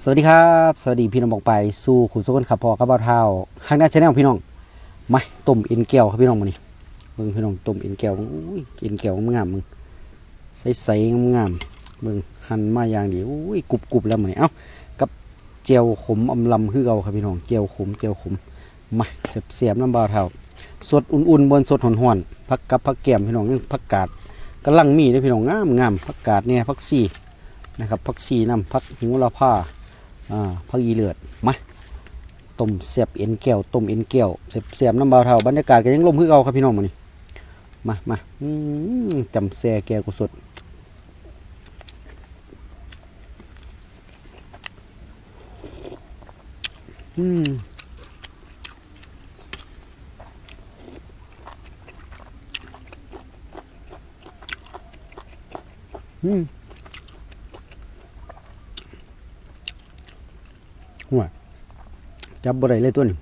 สวัสดีครับ สวัสดีพี่น้องบอกไปสู่ขุนสุกนขับพอกับเบาเท้าห้างหน้าชแนลพี่น้องมาต้มเอ็นแก้วครับพี่น้องมานี่มึงพี่น้องต้มเอ็นแก้วอุ้ยเอ็นแก้วงามมึงใสใสๆงามมึงหั่นมาอย่างดีอุ้ยกรุบกรุบแล้วมานี่เอ้ากับเจียวขมอำลำคือเกาครับพี่น้องเจียวขมเจียวขมมาเสียบเสียบน้ำเบาเท้าสดอุ่นๆบนสดหอนๆผักกับผักแก้มพี่น้องยังผักกาดกำลังมีเด้อพี่น้องงามงามผักกาดเนี่ยผักซีนะครับผักซีน้ำผักหิวละผ้า อ่าพักอีเลือดมาต้มเสียบเอ็นแก้วต้มเอ็นแก้วเสียบเสียบน้ำเบาเท่าบรรยากาศก็ยังลมคือเก่าครับพี่น้องมานี่มามาจำแซ่แก้วกุสดอืมอืม หัวจับบ่ได้เลยตัวนี้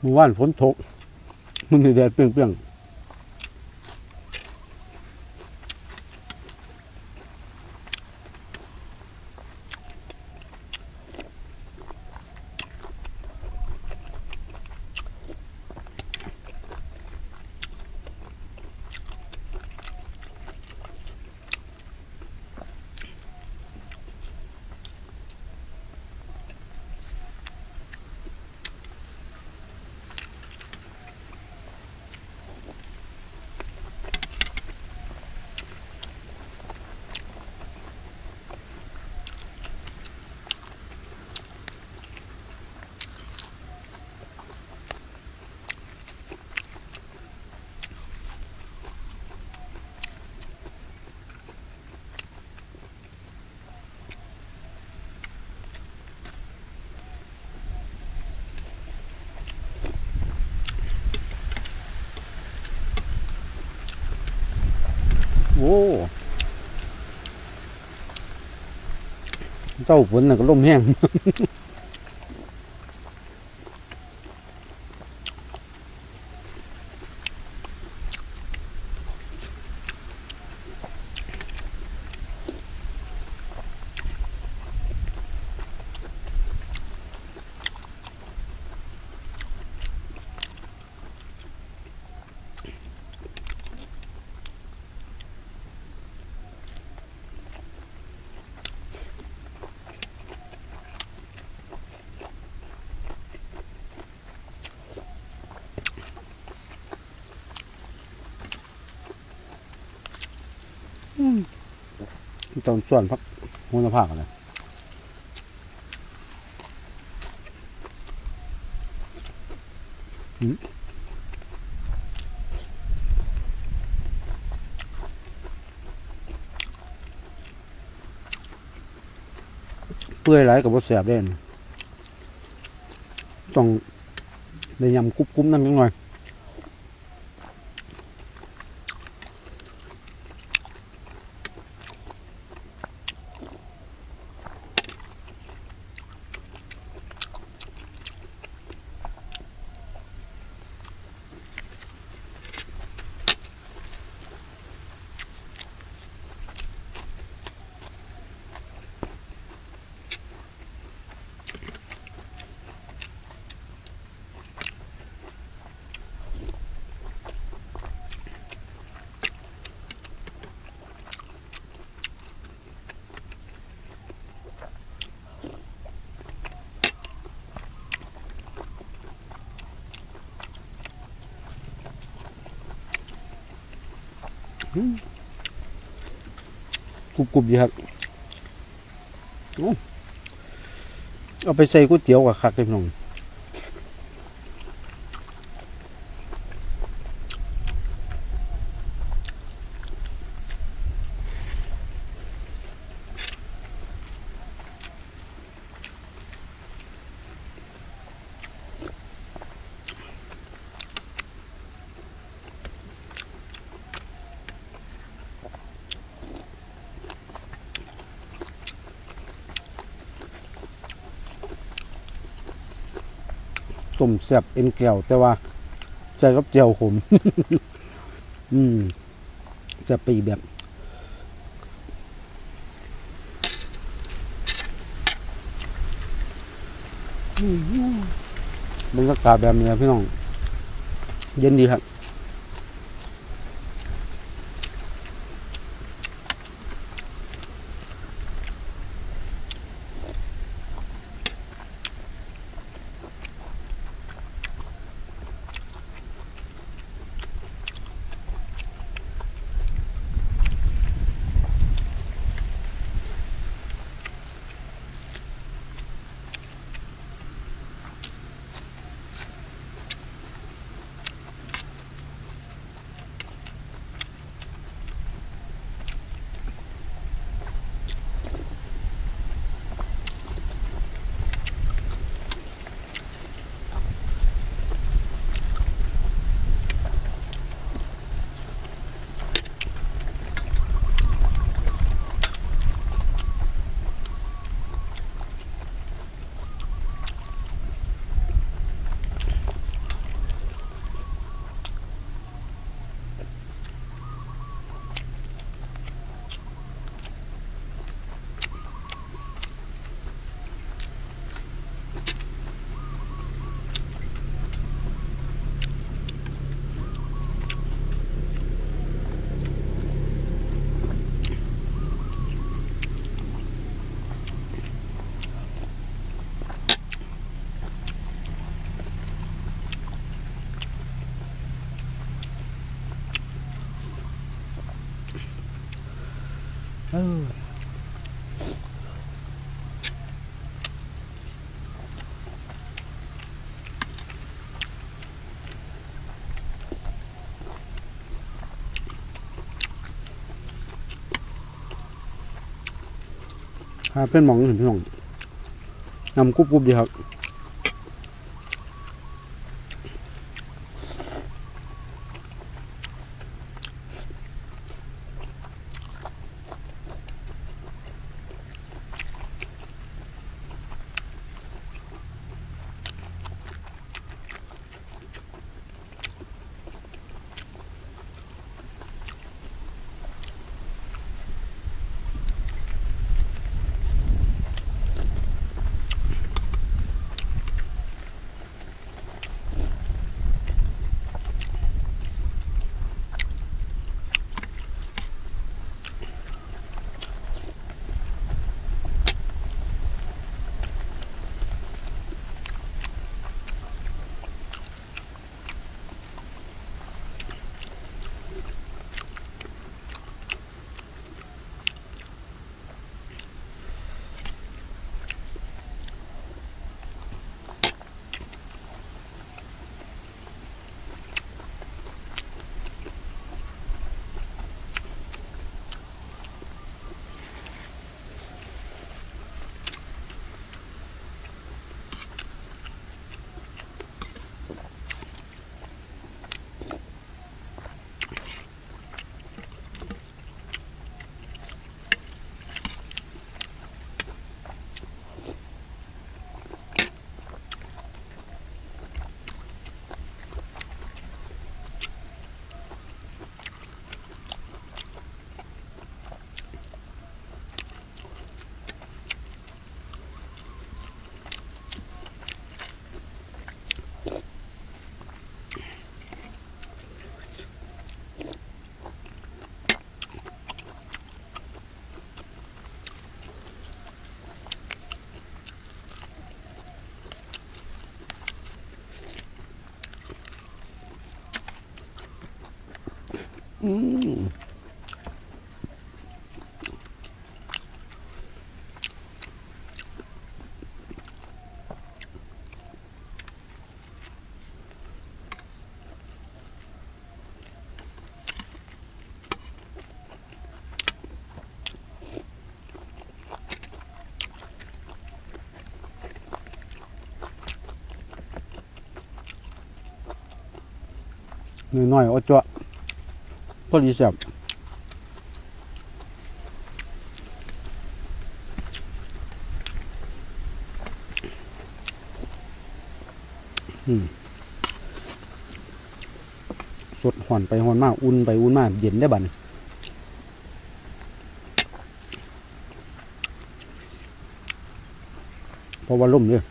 เมื่อวานฝนตกมันมีแดดเปรี้ยงๆ เจ้าฝนน่ะก็ล่มแห้ง ตอนส่วนพักหัวหน้าภาคอะอืมเปื่อยไหลกับบดแสบเด่นต้องได้ยำกรุบกุ้มนั่นนิดหน่อย กรุบกรุบๆดีครับเอาไปใส่ก๋วยเตี๋ยวกับคักเลยพี่น้อง ต้มแซ่บเอ็นแก้วแต่ว่าใจกับเจียวขม อืมจะปีแบบ บรรยากาศแบบนี้พี่น้อง เย็นดีครับ พาเป็นมองเห็นพี่น้องนำกรุบกรุบดีครับ น้อยๆเอาจ้ะพอดีแซ่บอืมสดห่อนไปห่อนมากอุ่นไปอุ่นมากเย็นได้บันเพราะว่าล่มเนี่ย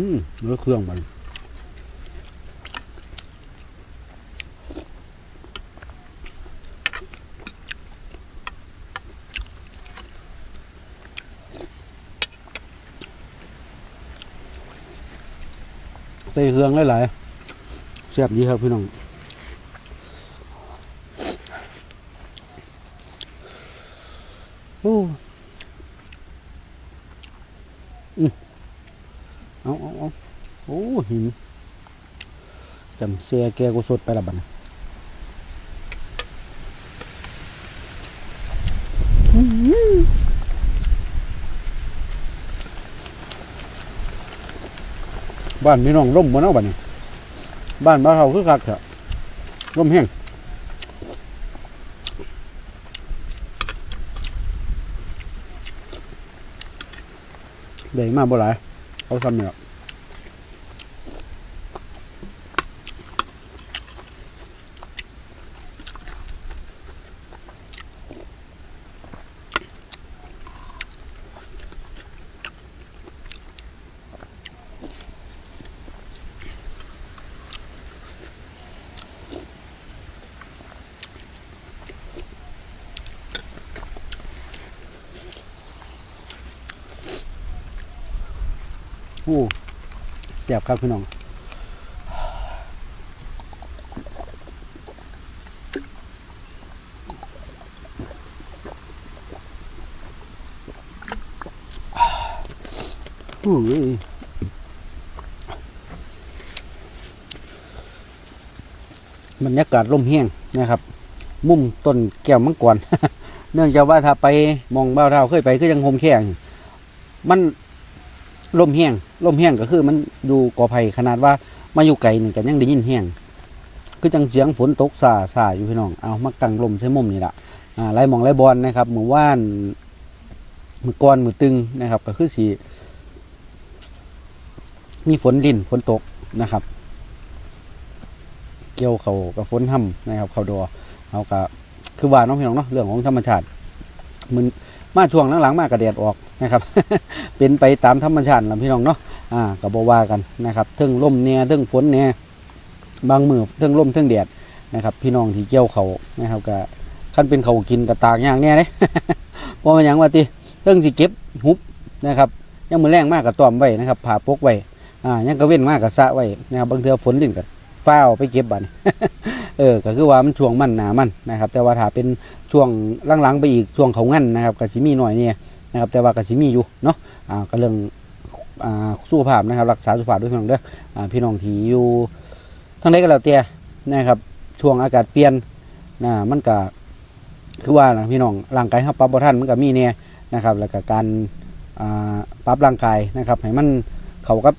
อืมเนื้อเครื่องมันใส่เครื่องหลายๆแซ่บดีครับพี่น้อง โอ้อืม เอาเอาเอาโอ้หินจำเสียแกกูสดไปละบัดนะบ้านพี่น้องร่มบ่เนาะบัดนี้บ้านบ้านเราคือคักเถอะร่มแห้งได้มาบ่หลาย เอา โอ้เสียบครับพี่น้องอุ้ยบรรยากาศร่มแห้งนะครับ มุมต้นแก้วมังกรเนื่องจากว่าถ้าไปมองบ้าวเท่าเคยไปคือยังโฮมแค่งมัน ลมแห้งลมแห้งก็คือมันอยู่กอไผ่ขนาดว่ามาอยู่ไกลนี่ก็ยังได้ยินแห้งคือจังเสียงฝนตกซาซาอยู่พี่น้องเอามากังลมใช้มุมนี่แหละอ่าไรหมองไรบอลนะครับมือว่านมือก้อนมือตึงนะครับ ก็คือสีมีฝนลินฝนตกนะครับ เกี่ยวเขากับฝนห่ำนะครับเขาดอเอากับคือว่าน้องพี่น้องเนาะเรื่องของธรรมชาติมัน มาช่วงหลังๆมากระแดดออกนะครับ เป็นไปตามธรรมชาติละพี่น้องเนาะอ่ากับบว่ากันนะครับเทิงลมเนี่ยเทิงฝนเนี่ยบางมือเทิงลมเทิงแดดนะครับ พี่น้องที่เกี่ยวเขานะครับก็ขั้นเป็นเขากินกับตากย่างเนี่ยเลยเพราะมันหยังว่าติเทิงสิเก็บหุบนะครับยังมือแรงมากกับตอมไว้นะครับผ่าปกไว้อ่ายังก็เว้นมากกับสะไว้นะครับบางเทือฝนลิ่นกับ ฟ้าไปเก็บบันเออก็คือว่ามันช่วงมันหนามันนะครับ แต่ว่าถ้าเป็นช่วงหลังๆไปอีกช่วงเขางั้นนะครับกสิมีหน่อยเนี่ยนะครับแต่ว่ากสิมีอยู่เนาะอ่าก็เรื่องอ่าสุขภาพนะครับ รักษาสุขภาพด้วยพี่น้องเด้ออ่าพี่น้องที่อยู่ทั้งใดก็แล้วแต่นะครับช่วงอากาศเปลี่ยนนะมันก็คือว่านะพี่น้องร่างกายเขาปรับบ่ทันมันก็มีเนี่ยนะครับ แล้วก็การอ่าปรับร่างกายนะครับให้มันเขากับ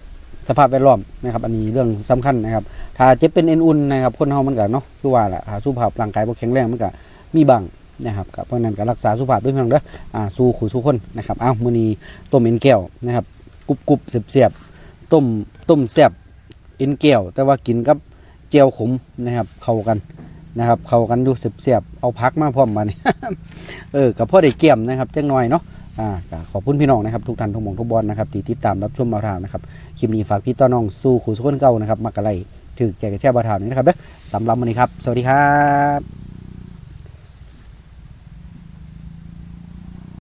สภาพแวดล้อมนะครับ อันนี้เรื่องสำคัญนะครับ ถ้าเจ็บเป็นเอ็นอุ่นนะครับคนเฮามันก็เนาะคือว่าแหละถ้าสุขภาพร่างกายบ่แข็งแรงมันก็มีบางนะครับก็เพราะนั้นก็รักษาสุขภาพด้วยเพียงเด้ออ่าสู้ขู่สู้คนนะครับอ้าวมื้อนี้ต้มเอ็นแก้วนะครับกรุบกรุบเสียบๆต้มต้มแซ่บเอ็นแก้วแต่ว่ากินกับเจียวขมนะครับเข้ากันนะครับเข้ากันดูเสียบๆเอาพักมาพร้อมมานี่เออกับพ่อได้เกี่ยมนะครับจังหน่อยเนาะ อ่าก็ขอบคุณพี่น้องนะครับทุกท่านทุกหมองทุกบอลนะครับที่ติดตามรับชมมาทางนะครับคลิปนี้ฝากพี่ต้อน้องสู้ขู่สุขคนเก่านะครับมากระไลถือแจกกระแช่บาทาวนี้นะครับเด้อสำหรับวันนี้ครับ สวัสดีครับ